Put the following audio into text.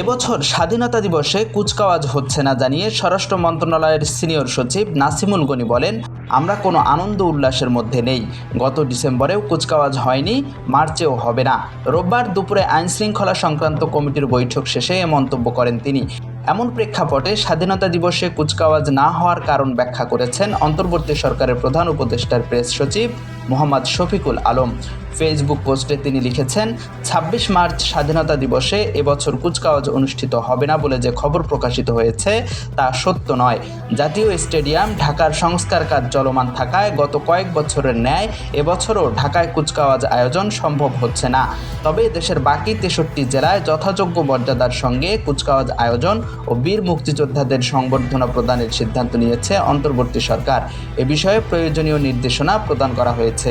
এবছর স্বাধীনতা দিবসে কুচকাওয়াজ হচ্ছে না জানিয়ে স্বরাষ্ট্র মন্ত্রণালয়ের সিনিয়র সচিব নাসিমুল গনি বলেন, আমরা কোনো আনন্দ উল্লাসের মধ্যে নেই। গত ডিসেম্বরেও কুচকাওয়াজ হয়নি, মার্চেও হবে না। রোববার দুপুরে আইন শৃঙ্খলা সংক্রান্ত কমিটির বৈঠক শেষে এ মন্তব্য করেন তিনি। এমন প্রেক্ষাপটে স্বাধীনতা দিবসে কুচকাওয়াজ না হওয়ার কারণ ব্যাখ্যা করেছেন অন্তর্বর্তী সরকারের প্রধান উপদেষ্টার প্রেস সচিব মোহাম্মদ শফিকুল আলম। ফেসবুক পোস্টে তিনি লিখেছেন, ছাব্বিশ মার্চ স্বাধীনতা দিবসে এবছর কুচকাওয়াজ অনুষ্ঠিত হবে না বলে যে খবর প্রকাশিত হয়েছে তা সত্য নয়। জাতীয় স্টেডিয়াম ঢাকার সংস্কার কাজ চলমান থাকায় গত কয়েক বছরের ন্যায় এবছরও ঢাকায় কুচকাওয়াজ আয়োজন সম্ভব হচ্ছে না। তবে দেশের বাকি তেষট্টি জেলায় যথাযোগ্য মর্যাদার সঙ্গে কুচকাওয়াজ আয়োজন ও বীর মুক্তিযোদ্ধাদের সংবর্ধনা প্রদানের সিদ্ধান্ত নিয়েছে অন্তর্বর্তী সরকার। এ বিষয়ে প্রয়োজনীয় নির্দেশনা প্রদান করা হয়েছে।